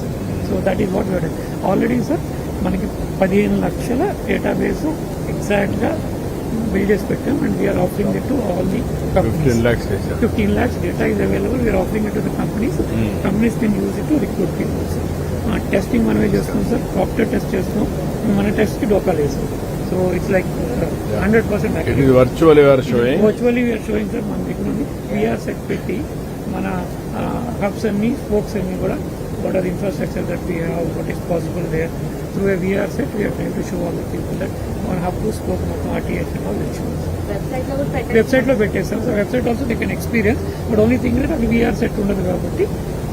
Sir so that is what your already sir మనకి పదిహేను లక్షల డేటాబేస్ ఎగ్జాక్ట్గా బిల్డ్ చేసి పెట్టాం and we're offering it to all the చేశారు fifteen lakhs data is available. We are offering it to the companies. Companies can use it to recruit people. sir. Uh, testing మనమే చేస్తున్నాం sir Procter test చేస్తున్నాం. మన టెస్ట్కి డోకా లేదు sir so it's like hundred percent it is virtual your showing virtually we're showing sir మన దగ్గర నుండి. వీఆర్ సెట్ పెట్టి మన హబ్స్ అన్ని స్పోక్స్ అన్ని కూడా what are infrastructure that we have what is possible there through a VR set we're train to show all the people that మన hub to spoke మొత్తం ఆర్టీఎస్ ఆల్ వెబ్సైట్లో కూడా పెట్టండి వెబ్సైట్లో పెట్టేస్తాం so website also they can experience but only thing that అది VR set ఉండదు కాబట్టి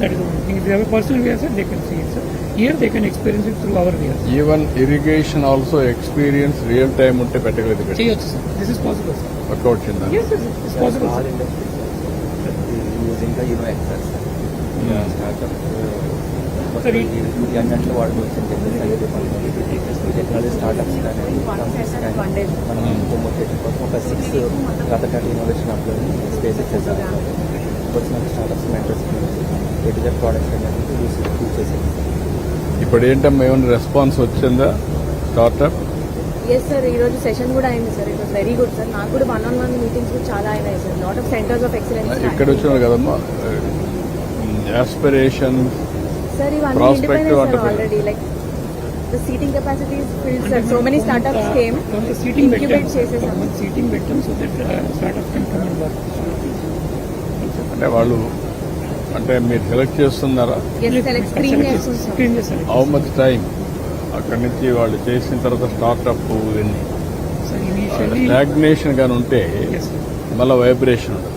that is only thing if personal VR set they can see it sir year they can experience it through our VR even irrigation also experience real time ఉంటే పెట్టగలిగితే పెట్టి చేయొచ్చు sir this is possible sir workout కింద yes it's possible all industries using the Access. Yeah. Startup. అన్నింటిలో వాడుకోవచ్చు technology startups కానీ మనం కోసం ఒక సిక్స్ ఇన్నోవేషన్ అప్లో స్పేస్ వచ్చిన స్టార్ట్అప్స్ మెంటర్స్ ఎటుగా ప్రోడక్ట్స్ అనేది యూస్ యూస్ చేసేది ఇప్పుడు ఏంటమ్మా ఏమైనా రెస్పాన్స్ వచ్చిందా? స్టార్ట్అప్ ఎస్ సార్ ఈ రోజు సెషన్ కూడా అయింది sir it was very good sir నాకు కూడా వన్ ఆన్ వన్ మీటింగ్స్ కూడా చాలా అయినాయి sir lot of centres of excellence ఇక్కడ వచ్చినారు కదమ్మా aspiration Prospect like the seating చేసేసాం. అంటే వాళ్ళు అంటే మీరు సెలెక్ట్ చేస్తున్నారా? హౌ మచ్ టైం అక్కడి నుంచి వాళ్ళు చేసిన తర్వాత స్టార్ట్అప్ ఇవన్నీ స్టాగ్నేషన్ కానీ ఉంటే మళ్ళీ వైబ్రేషన్ ఉండదు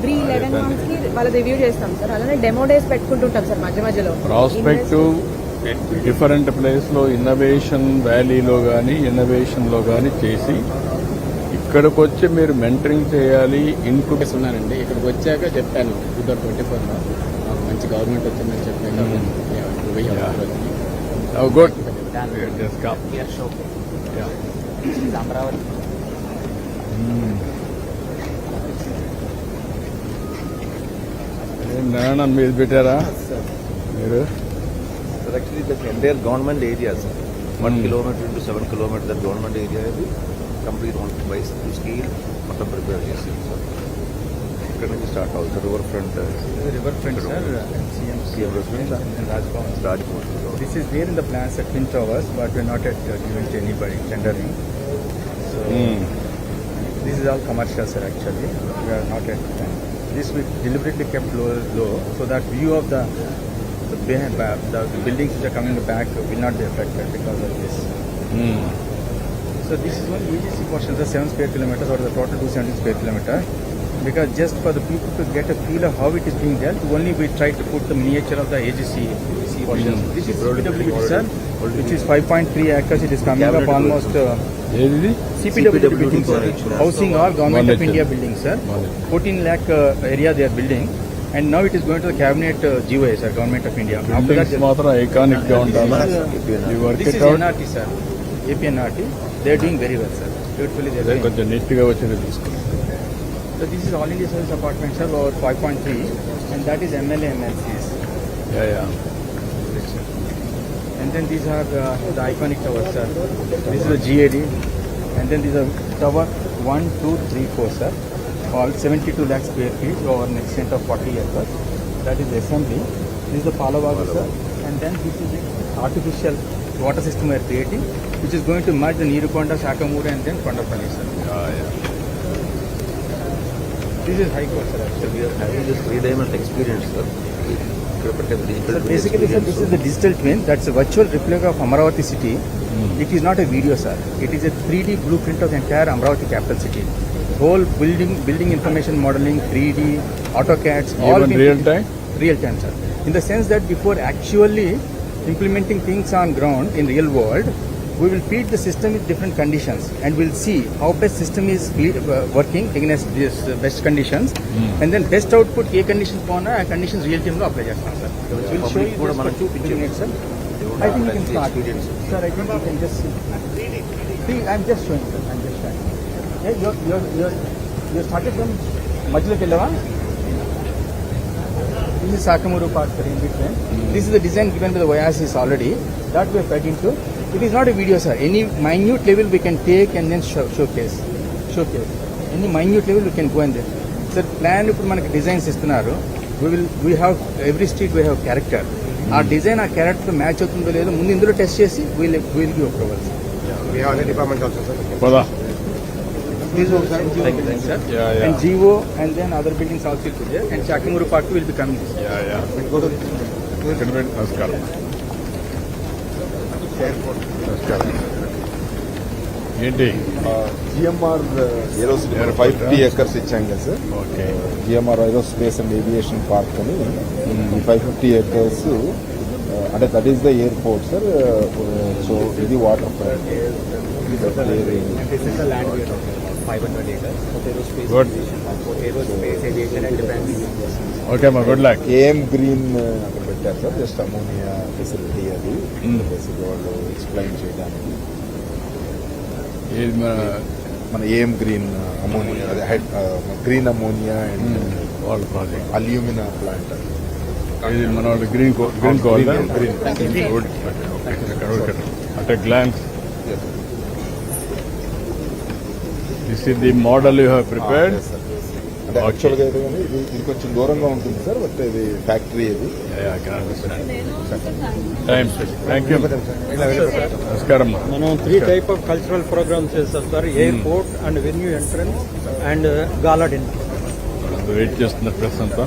ఎవ్రీ లెవెన్ మంత్స్కి వాళ్ళ రివ్యూ చేస్తాం సార్. అలానే డెమో డేస్ పెట్టుకుంటుంటాం సార్ మధ్య మధ్యలో. ప్రాస్పెక్టివ్ డిఫరెంట్ ప్లేస్లో ఇన్నోవేషన్ వ్యాలీలో కానీ ఇన్నోవేషన్లో కానీ చేసి ఇక్కడికి వచ్చి మీరు మెంటరింగ్ చేయాలి ఇన్పుట్ ఉన్నానండి. ఇక్కడికి వచ్చాక చెప్పాను టూ థౌసండ్ ట్వంటీ ఫోర్లో మాకు మంచి గవర్నమెంట్ వచ్చిందని చెప్పాను గుడ్ అమరావతి నారాయణ మీరు పెట్టారా మీరు Sir, actually, the entire government areas, one Hmm. kilometer into seven kilometer, that government area is complete one by scale, మొత్తం ప్రిపేర్ చేసింది సార్ ఇక్కడ నుంచి స్టార్ట్ అవుతుంది river front river front, sir, MCM, CM residence. and Rajbhavan. Rajbhavan This is there in the plans at Twin Towers, but we're not yet uh, given to anybody tendering. So Hmm. this is all commercial, sir. Actually, we are not yet. done. This we deliberately kept low, low so that view of the the, behind, the, the buildings which are coming back will not be affected because of this. Hmm. So this is one EGC portion, the 7 square kilometers or the total 270 square kilometer. Because just for the people to get a feel of how it is being dealt, only we try to put the miniature of the AGC portion. This is CPWD, sir, which is 5.3 acres. It is coming up almost uh, ఏది CPWD building, sir. Housing or Government of. India building, sir. 14 lakh uh, area they are building. And now it is going to the cabinet uh, GOA, sir, Government of India. After that, buildings మాత్రం ఐకానిక్గా ఉండాలా ఈ work this it is NRT, sir. APNRT. They are doing very well, sir. Beautifully they are doing. కొంచెం నీట్గా వచ్చేది తీసుకున్నాం So this is all India service apartment, sir, over 5.3, and that is MLA MLCs. Yeah yeah And then these are uh, the iconic towers, sir. This is the GAD, and then these are tower 1, 2, 3, 4 sir. All 72 lakh square feet over an extent of 40 acres. That is assembly. This is the Palavaga sir. And then this is the artificial water system we are creating which is going to merge the Nirukonda, Shakamura and then Kondapalli sir. Yeah, yeah. This is high court, sir. So we are having this three-dimensional experience, sir. Basically, sir, this so. is the digital twin. That's a virtual replica of Amaravati city. It is not a video, sir. It is a 3D blueprint of the entire Amaravati capital city. Whole building, building information modeling, 3D, AutoCADs, all Even been- real time? Real time, sir. In the sense that before actually implementing things on ground in real world, we will feed the system with different conditions and we'll see how best system is uh, working against this uh, best conditions and then best output ఏ conditions పోనా ఆ conditions real time లో apply చేస్తాం sir we'll show you కూడా this మనం for two చూపించే would I think you can start sir I think you can just see see I'm just showing sir I'm just showing yeah you're you're you're you started from మధ్యలోకి వెళ్ళావా This is Sakamuru part sir, in between. This is the design given by the Oasis already. That we are fighting to. It is not a video, sir. Any minute level we can take and then show, showcase. Showcase. Any minute level we can go in there Sir, plan ఇప్పుడు మనకి designs ఇస్తున్నారు we will we have every street we have character ఆ design ఆ character match అవుతుందో లేదో ముందు ఇందులో test చేసి we'll we'll give approval please and GO and then other buildings also and Chakimuru park will be coming నమస్కారం నమస్కారం ఏంటి? GMR aerospace five fifty acres ఇచ్చాం కదా sir. Okay. GMR aerospace and aviation park అని. ఈ five fifty acres అంటే that is the airport sir so ఇది water front This is the land we are talking about, 520 acres. For aerospace, Good. aviation, for aerospace, aviation and defense. Okay మా good luck AM green అక్కడ పెట్టారు sir just ammonia facility అది. Basic వాళ్ళు explain చేయడానికి. ఇది మన మన AM Green ammonia అదే గ్రీన్ అమోనియా అండ్ వాళ్ళ ప్రాజెక్ట్ అల్యూమినా ప్లాంట్. ఇది మన వాళ్ళు green green coal Green, good at glance this is the model you have prepared అంటే యాక్చువల్గా అయితే కానీ ఇది ఇది కొంచెం దూరంగా ఉంటుంది సార్ బట్ ఇది ఫ్యాక్టరీ ఇది. నమస్కారం మనం three type of cultural programmes చేస్తాం sir airport and venue entrance and gala dinner wait చేస్తున్న ప్రెస్ అంతా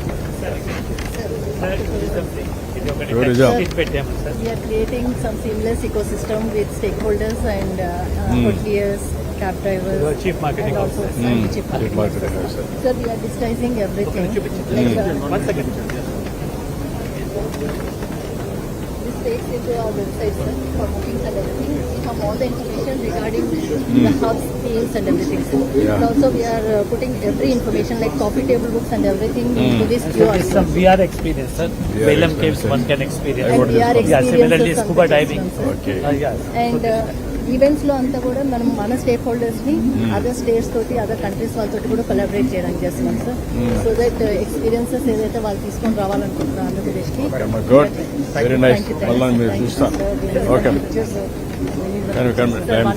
పెట్టాము sir We are creating some seamless ecosystem with stakeholders cab drivers. The chief marketing officer. Mm. Chief marketing, officer. Sir, we are digitizing everything. Mm. One second. This takes into our website for bookings everything. We have all the information regarding hmm. the hub schemes and everything. Sir. Yeah. And also we are uh, putting every information like coffee table books and everything mm. this QR. It's some VR experience, caves one can experience. And are experience. Yeah, similarly scuba diving. Okay. Uh, yes. And. Uh, లో అంతా కూడా మనం మన స్టేక్ హోల్డర్స్ని other states తోటి other countries వాళ్ళతో కూడా కొలాబరేట్ చేయడానికి చేస్తున్నాం సార్ సో దట్ ఎక్స్పీరియన్సెస్ ఏదైతే వాళ్ళు తీసుకొని రావాలనుకుంటున్నారో ఆంధ్రప్రదేశ్కి గుడ్ వెరీ నైస్ మళ్ళీ మీరు చూస్తాం ఓకే కానీ time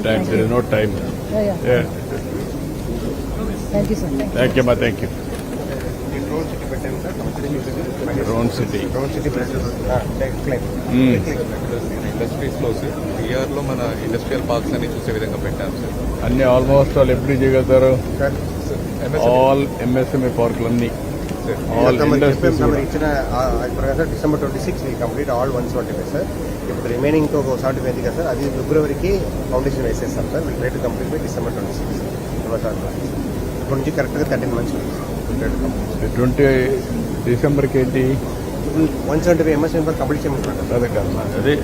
time there is no time thank you sir thank you మా thank you drone city explain. ఇండస్ట్రీస్లో ఇయర్లో మన ఇండస్ట్రియల్ పార్క్స్ అన్ని చూసే విధంగా పెట్టాం సార్. అన్ని ఆల్మోస్ట్ వాళ్ళు ఎప్పుడు చేయగలుగుతారు? ఆల్ ఎంఎస్ఎంఈ పార్కులు అన్ని ఇచ్చిన December twenty six complete all one seventy five sir. ఇప్పుడు రిమైనింగ్ ఒక సెవెంటీ ఫైవ్ కదా సార్ అది ఫిబ్రవరికి ఫౌండేషన్ వేసేస్తాం sir. Will rate complete by December twenty six ఇప్పటి నుంచి కరెక్ట్గా థర్టీన్ మంత్స్ ట్వంటీ డిసెంబర్కి ఏంటి? One seventy five MS complete చేయమంటున్నాం sir అదే కాదు అదే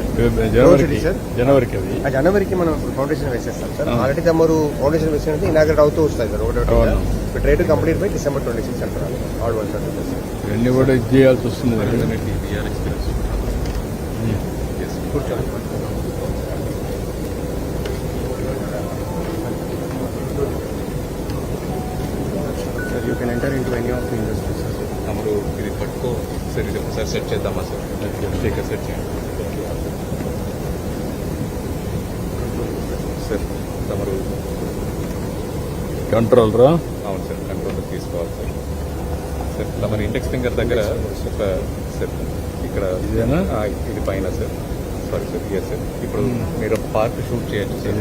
జనవరికి సార్. జనవరికి అది. ఆ జనవరికి మనం ఫౌండేషన్ వేసేస్తాం సార్. ఆల్రెడీ తమరు ఫౌండేషన్ వేసినట్టు ఇనాగ్రేట్ అవుతూ వస్తాయి సార్ ఒకటి rate complete by December twenty six అంటున్నారు all one seventy five sir ఇవన్నీ కూడా ఇది చేయాల్సి వస్తుంది sir you can enter into any of the industries తమరు ఇది పట్టుకో సార్ ఒకసారి సెట్ చేద్దామా సార్? స్పీకర్ సెట్ చేయండి. సార్ తమరు కంట్రోల్ రా అవును సార్ కంట్రోల్ తీసుకోవాలి సార్. సార్ తమరు ఇండెక్స్ ఫింగర్ దగ్గర ఒక సార్ ఇక్కడ ఇది పైన sir. Sorry sir yes sir. ఇప్పుడు మీరు పార్క్ షూట్ చేయొచ్చు సార్.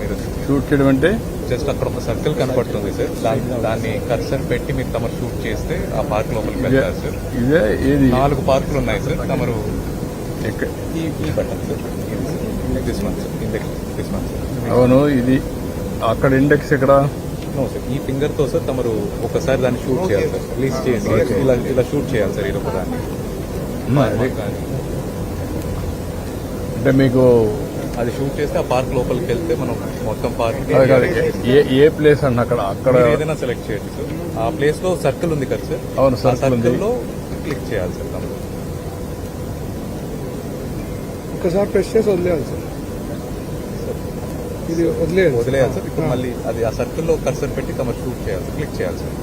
మీరు షూట్ చేయడం అంటే? జస్ట్ అక్కడ ఒక సర్కిల్ కనపడుతుంది సార్. దాన్ని దాన్ని కర్సర్ పెట్టి మీరు తమరు షూట్ చేస్తే ఆ పార్క్ లోపలికి వెళ్తారు సార్. ఇదే ఏది? నాలుగు పార్కులు ఉన్నాయి సార్. తమరు అవును ఇది అక్కడ ఇండెక్స్ ఇక్కడ నో సార్ ఈ ఫింగర్తో సార్ తమరు ఒకసారి దాన్ని షూట్ చేయాలి సార్ రిలీజ్ చేసి ఇలా ఇలా షూట్ చేయాలి సార్ ఇది ఒక దాన్ని. అది- అంటే మీకు అది షూట్ చేస్తే ఆ పార్క్ లోపలికి వెళ్తే మనం మొత్తం పార్క్ ఏ ఏ ప్లేస్ అన్న అక్కడ అక్కడ ఏదైనా సెలెక్ట్ చేయొచ్చు. సార్ ఆ ప్లేస్లో సర్కిల్ ఉంది కదా సార్ అవును, circle లో క్లిక్ చేయాలి సార్ తమరు ఒకసారి ప్రెస్ చేసి వదిలేయాలి సార్ ఇది వదిలేయాలి వదిలేయాలి సార్ ఇప్పుడు మళ్ళీ అది ఆ సర్కిల్లో కర్సర్ పెట్టి తమరు షూట్ చేయాలి సార్ క్లిక్ చేయాలి సార్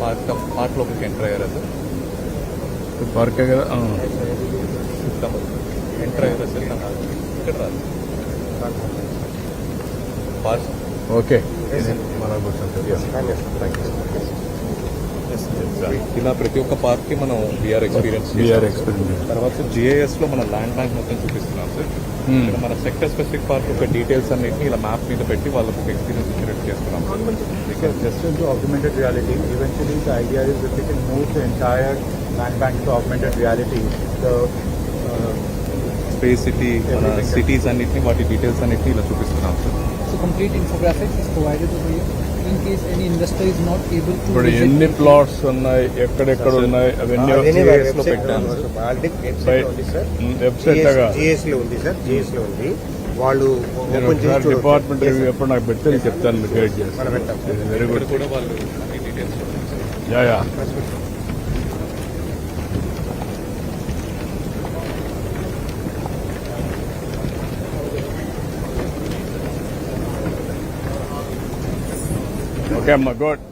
పార్క్ పార్క్ లోపలికి ఎంటర్ అయ్యారా సార్ పార్కే కదా? ఎంటర్ ఇక్కడ రాదు. ఓకే. ఇలా ప్రతి ఒక్క పార్క్కి మనం విఆర్ ఎక్స్పీరియన్స్ వీఆర్ ఎక్స్పెరిమెంట్ తర్వాత జిఐఎస్లో మన ల్యాండ్ బ్యాంక్ మొత్తం చూపిస్తున్నాం సార్ Hmm. ఇక్కడ మన సెక్టర్ స్పెసిఫిక్ పార్క్ యొక్క డీటెయిల్స్ అన్నిటిని ఇలా మ్యాప్ మీద పెట్టి వాళ్ళకి ఒక ఎక్స్పీరియన్స్ ఇచ్చేటట్టు చేస్తున్నాం Because just into augmented reality, eventually the idea is if we can move the entire land bank to augmented reality, the uh, space city మన Everything. సిటీస్ అన్నిటిని వాటి డీటెయిల్స్ అన్నిటిని ఇలా చూపిస్తున్నాం sir So complete infographics is provided over here. In case any investor is not able to ఇప్పుడు visit ఎన్ని plots ఉన్నాయి ఎక్కడెక్కడ ఉన్నాయి అవన్నీ GIS లో పెట్టాను సార్. ఆల్రెడీ వెబ్సైట్ బయట- ఉంది సార్ వెబ్సైట్ లాగా జిఎస్ లో ఉంది సార్ జిఎస్ లో ఉంది వాళ్ళు. డిపార్ట్మెంట్. ఎప్పుడు నాకు పెడితే నేను చెప్తాను మీకు గైడ్ మనం చేస్తాను వెరీ గుడ్ యా ఓకే అమ్మా గుడ్